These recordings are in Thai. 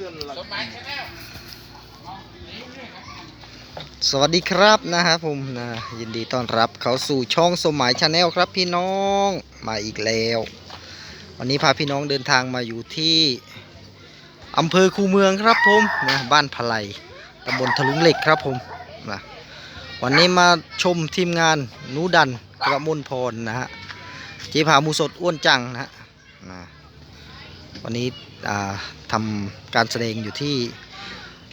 ตือนหลักสวัสดีครับนะครับผมนะยินดีต้อนรับเขาสู่ช่องสมหมายชาแนลครับพี่น้องมาอีกแล้ว วันนี้พาพี่น้องเดินทางมาอยู่ที่อำเภอคูเมืองครับผมนะบ้านพะไลตำบลทะลุงเหล็กครับผมนะวันนี้มาชมทีมงานนูดันกระมลพรนะฮะจีผามูสดอ้วนจังนะฮะนะวันนี้ อ่าทำการแสดงอยู่ที่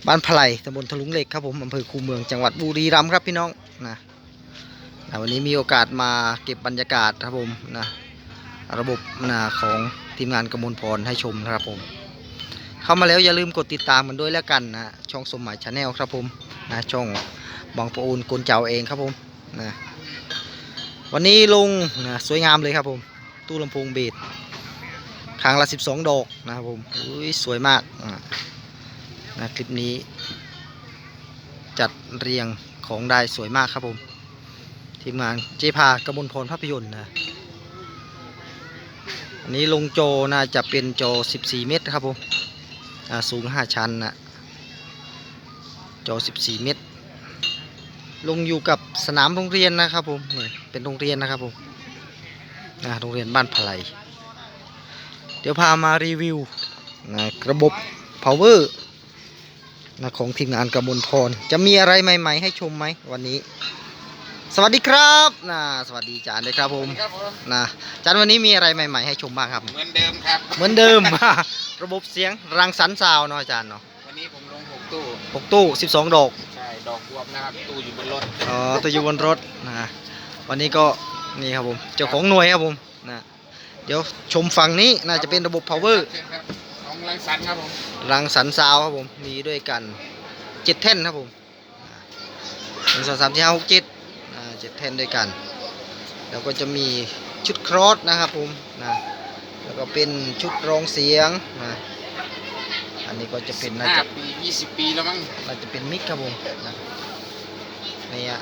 บ้านพลายตำบลทะลุงเหล็กครับผมอำเภอคูเมืองจังหวัดบุรีรัมย์ครับพี่น้องนะนะวันนี้มีโอกาสมาเก็บบรรยากาศครับผมนะระบบนะของทีมงานกมลพรให้ชมนะครับผม เข้ามาแล้วอย่าลืมกดติดตามมันด้วยแล้วกันนะช่องสมหมายชาแนลครับผมนะช่องบางปะอูนกลเจ้าเองครับผมนะวันนี้ลงนะสวยงามเลยครับผม ตู้ลำโพงเบส ครั้งละ 12 ดอกนะครับผมอุ้ยสวยมากนะคลิปนี้ จัดเรียงของได้สวยมากครับผม ทีมงานเจพากมลพรภาพยนตร์นะอันนี้ลงโจน่าจะเป็นโจ 14 เมตรครับผมสูง 5 ชั้นนะโจ 14 เมตร ลงอยู่กับสนามโรงเรียนนะครับผมเป็นโรงเรียนนะครับผมโรงเรียนบ้านพลาย เดี๋ยวพามารีวิวนะระบบ power นะของทีมงานกำมลพร จะมีอะไรใหม่ ๆ ให้ชมไหมวันนี้ สวัสดีครับนะสวัสดีจานเลยครับผมครับผมนะจานวันนี้มีอะไรใหม่ ๆ ให้ชมบ้างครับ เหมือนเดิมครับ เหมือนเดิม ระบบเสียงรังสรรค์ซาวน์เนาะอาจารย์เนาะวันนี้ผมลงหกตู้หกตู้ 12 ดอก ใช่ดอกบวบนะครับตู้อยู่บนรถอ๋อตัวอยู่บนรถนะวันนี้ก็นี่ครับผมเจ้าของหน่วยครับผมนะ เดี๋ยวชมฝั่งนี้น่าจะเป็นระบบ power เชิญครับของรังสรรค์ครับผมรังสรรค์ซาวน์ครับผมมีด้วยกันเจ็ดแท่นครับผมหนึ่งสองสามสี่ห้าหกเจ็ดอ่าเจ็ดแท่นด้วยกัน แล้วก็จะมีชุดครอสนะครับผมนะแล้วก็เป็นชุดรองเสียงนะอันนี้ก็จะเป็นน่าห้าจะปียี่สิบปีแล้วมั้งน่าจะเป็นมิกครับผมนะนี่ฮะ